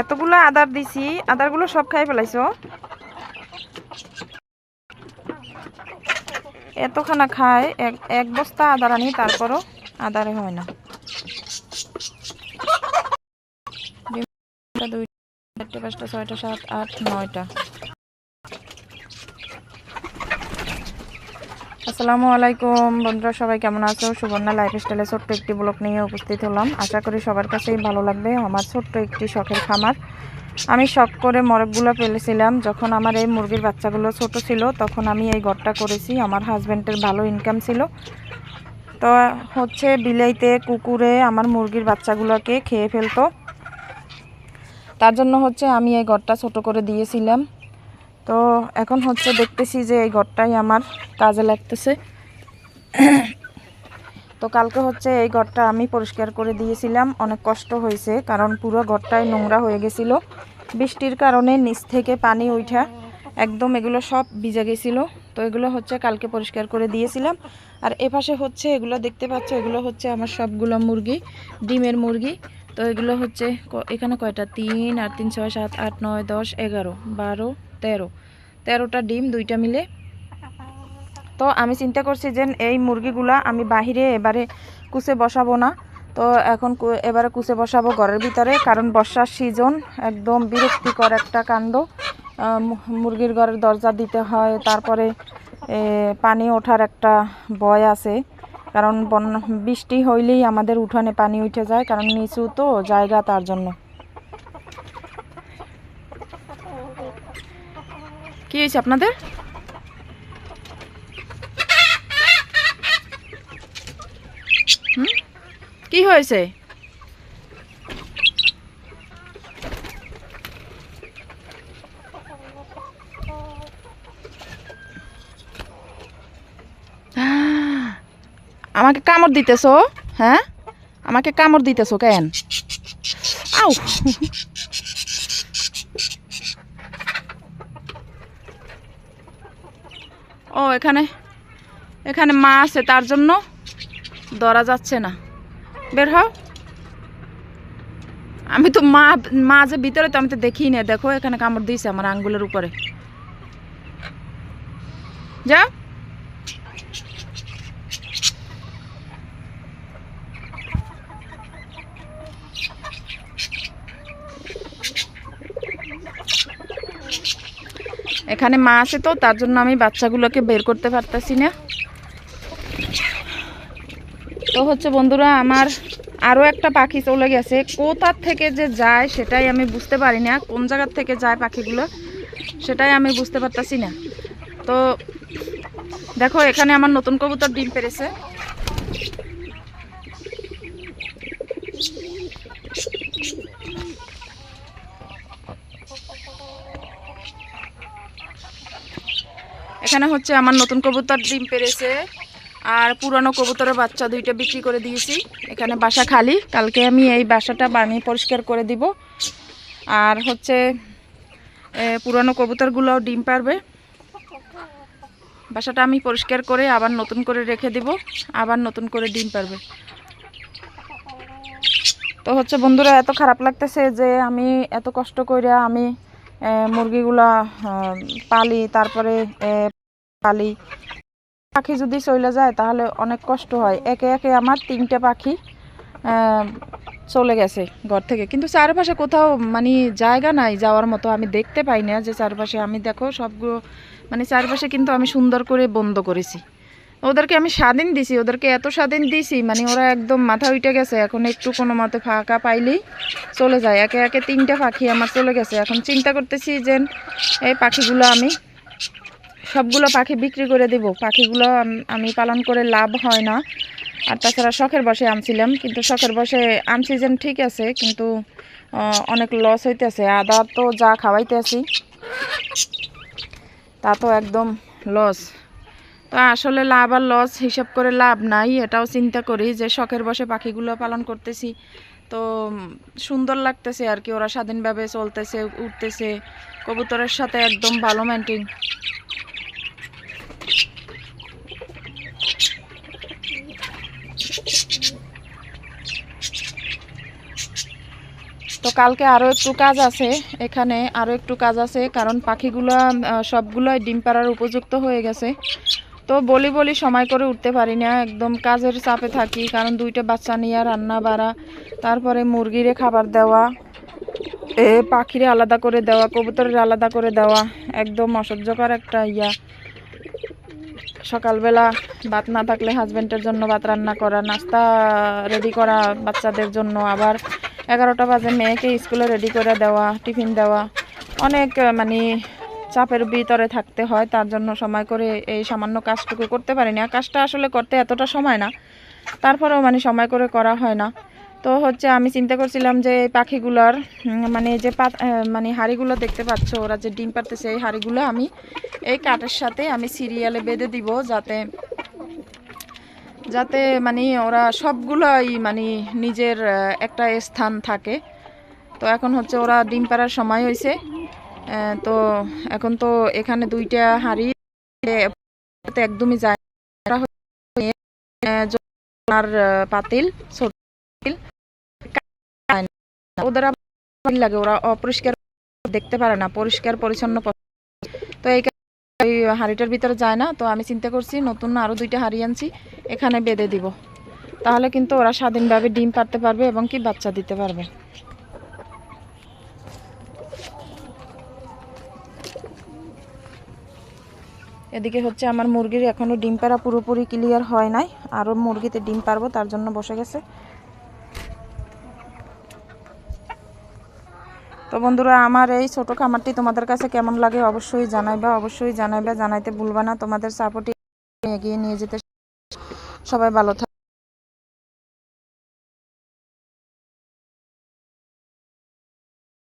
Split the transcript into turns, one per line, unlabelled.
এতগুলো আদার দিছি, আদারগুলো সব খাই ফেলাইছো? এতখানা খায় এক এক বস্তা আদার আনি, তারপরও আদারে হয় না। দুইটা, চারটে, পাঁচটা, ছয়টা, সাত, আট, নয়টা। আসসালামু আলাইকুম। বন্ধুরা, সবাই কেমন আছো? সুবর্ণা লাইফস্টাইলে ছোট্ট একটি ব্লগ নিয়ে উপস্থিত হলাম। আশা করি সবার কাছেই ভালো লাগবে। আমার ছোট্ট একটি শখের খামার। আমি শখ করে মরকগুলো ফেলেছিলাম যখন আমার এই মুরগির বাচ্চাগুলো ছোট ছিল, তখন আমি এই ঘরটা করেছি। আমার হাজব্যান্ডের ভালো ইনকাম ছিল। তো হচ্ছে বিলাইতে, কুকুরে আমার মুরগির বাচ্চাগুলোকে খেয়ে ফেলতো। তার জন্য হচ্ছে আমি এই ঘরটা ছোট করে দিয়েছিলাম। তো এখন হচ্ছে দেখতেছি যে এই ঘরটাই আমার কাজে লাগতেছে। তো কালকে হচ্ছে এই ঘরটা আমি পরিষ্কার করে দিয়েছিলাম, অনেক কষ্ট হয়েছে, কারণ পুরো ঘরটাই নোংরা হয়ে গেছিল। বৃষ্টির কারণে নিচ থেকে পানি উঠা একদম এগুলো সব ভিজে গেছিল। তো এগুলো হচ্ছে কালকে পরিষ্কার করে দিয়েছিলাম। আর এপাশে হচ্ছে এগুলো দেখতে পাচ্ছ, এগুলো হচ্ছে আমার সবগুলো মুরগি, ডিমের মুরগি। তো এগুলো হচ্ছে এখানে কয়টা? তিন, আর তিন, ছয়, সাত, আট, নয়, দশ, এগারো, বারো তেরো। তেরোটা ডিম, দুইটা মিলে। তো আমি চিন্তা করছি যে এই মুরগিগুলা আমি বাহিরে এবারে কুচে বসাবো না। তো এখন এবারে কুচে বসাবো ঘরের ভিতরে, কারণ বর্ষার সিজন একদম বিরক্তিকর একটা কাণ্ড। মুরগির ঘরের দরজা দিতে হয়, তারপরে পানি ওঠার একটা ভয় আছে। কারণ বন্যা বৃষ্টি হইলেই আমাদের উঠানে পানি উঠে যায়, কারণ নিচু তো জায়গা তার জন্য। কি হয়েছে আপনাদের? হুম? কি হয়েছে? আমাকে কামড় দিতেছো হ্যাঁ? আমাকে কামড় দিতেছো কেন? আউ! ও, এখানে এখানে মা আছে, তার জন্য ধরা যাচ্ছে না। বের হও। আমি তো মা মা যে ভিতরে, তো আমি তো দেখি না দেখো, এখানে কামড় দিয়েছে আমার আঙ্গুলের উপরে। যাও। এখানে মা আছে তো, তার জন্য আমি বাচ্চাগুলোকে বের করতে পারতাছি না। তো হচ্ছে বন্ধুরা, আমার আরও একটা পাখি চলে গেছে। কোথার থেকে যে যায় সেটাই আমি বুঝতে পারি না। কোন জায়গার থেকে যায় পাখিগুলো সেটাই আমি বুঝতে পারতাছি না। তো দেখো, এখানে আমার নতুন কবুতর ডিম পেরেছে। এখানে হচ্ছে আমার নতুন কবুতর ডিম পেরেছে। আর পুরানো কবুতরের বাচ্চা দুইটা বিক্রি করে দিয়েছি। এখানে বাসা খালি। কালকে আমি এই বাসাটা বানিয়ে পরিষ্কার করে দিব। আর হচ্ছে পুরানো কবুতরগুলোও ডিম পারবে। বাসাটা আমি পরিষ্কার করে আবার নতুন করে রেখে দিব। আবার নতুন করে ডিম পারবে। তো হচ্ছে, বন্ধুরা, এত খারাপ লাগতেছে যে আমি এত কষ্ট করে আমি মুরগিগুলা পালি, তারপরে পালি পাখি যদি চলে যায়, তাহলে অনেক কষ্ট হয়। একে একে আমার তিনটে পাখি চলে গেছে ঘর থেকে। কিন্তু চারপাশে কোথাও মানে জায়গা নাই যাওয়ার মতো, আমি দেখতে পাই না যে চারপাশে। আমি দেখো সবগুলো মানে চারপাশে কিন্তু আমি সুন্দর করে বন্ধ করেছি। ওদেরকে আমি স্বাধীন দিছি, ওদেরকে এত স্বাধীন দিছি মানে ওরা একদম মাথা উঠে গেছে। এখন একটু কোনো মতে ফাঁকা পাইলেই চলে যায়। একে একে তিনটে পাখি আমার চলে গেছে। এখন চিন্তা করতেছি যে এই পাখিগুলো আমি সবগুলো পাখি বিক্রি করে দেব। পাখিগুলো আমি পালন করে লাভ হয় না। আর তাছাড়া শখের বসে আনছিলাম কিন্তু শখের বসে আনছি যেন ঠিক আছে, কিন্তু অনেক লস হইতেছে। আদা তো যা খাওয়াইতে খাওয়াইতেছি, তা তো একদম লস তো আসলে লাভ আর লস হিসাব করে লাভ নাই, এটাও চিন্তা করি যে শখের বসে পাখিগুলো পালন করতেছি। তো, সুন্দর লাগতেছে আর কি, ওরা স্বাধীনভাবে চলতেছে, উঠতেছে। কবুতরের সাথে একদম ভালো মেনটেন তো কালকে আরও একটু কাজ আছে, এখানে আরও একটু কাজ আছে, কারণ পাখিগুলো সবগুলোই ডিম পাড়ার উপযুক্ত হয়ে গেছে। তো বলি বলি সময় করে উঠতে পারি না, একদম কাজের চাপে থাকি, কারণ দুইটা বাচ্চা নিয়ে রান্না বাড়া, তারপরে মুরগিরে খাবার দেওয়া, এ পাখিরে আলাদা করে দেওয়া, কবুতরের আলাদা করে দেওয়া, একদম অসহ্যকর একটা ইয়া। সকালবেলা ভাত না থাকলে হাজব্যান্ডের জন্য ভাত রান্না করা, নাস্তা রেডি করা বাচ্চাদের জন্য, আবার এগারোটা বাজে, মেয়েকে স্কুলে রেডি করে দেওয়া টিফিন দেওয়া। অনেক মানে চাপের ভিতরে থাকতে হয়, তার জন্য সময় করে এই সামান্য কাজটুকু করতে পারি না কাজটা আসলে করতে এতটা সময় না, তারপরেও মানে সময় করে করা হয় না। তো হচ্ছে আমি চিন্তা করছিলাম যে এই পাখিগুলার মানে যে পাত মানে হাঁড়িগুলো দেখতে পাচ্ছ, ওরা যে ডিম পারতেছে এই হাঁড়িগুলো আমি এই কাঠের সাথে আমি সিরিয়ালে বেঁধে দিব যাতে যাতে মানে ওরা সবগুলোই মানে নিজের একটা স্থান থাকে। তো এখন হচ্ছে ওরা ডিম পাড়ার সময় হয়েছে তো এখন তো এখানে দুইটা হাঁড়ি একদমই যায় পাতিল। ওদের লাগে, ওরা অপরিষ্কার দেখতে পারে না, পরিষ্কার, পরিচ্ছন্ন তো এই ওই হাঁড়িটার ভিতরে যায় না, তো আমি চিন্তা করছি নতুন আরও দুইটা হাঁড়ি আনছি, এখানে বেঁধে দিব। তাহলে কিন্তু ওরা স্বাধীনভাবে ডিম পারতে পারবে এবং কি বাচ্চা দিতে পারবে। এদিকে হচ্ছে আমার মুরগির এখনও ডিম পাড়া পুরোপুরি ক্লিয়ার হয় নাই আরও মুরগিতে ডিম পারব তার জন্য বসে গেছে। তো বন্ধুরা, আমার এই ছোট খামারটি তোমাদের কাছে কেমন লাগে অবশ্যই জানাইবা অবশ্যই জানাইবা, জানাইতে ভুলবা না। তোমাদের সাপোর্টে এগিয়ে নিয়ে যেতে সবাই ভালো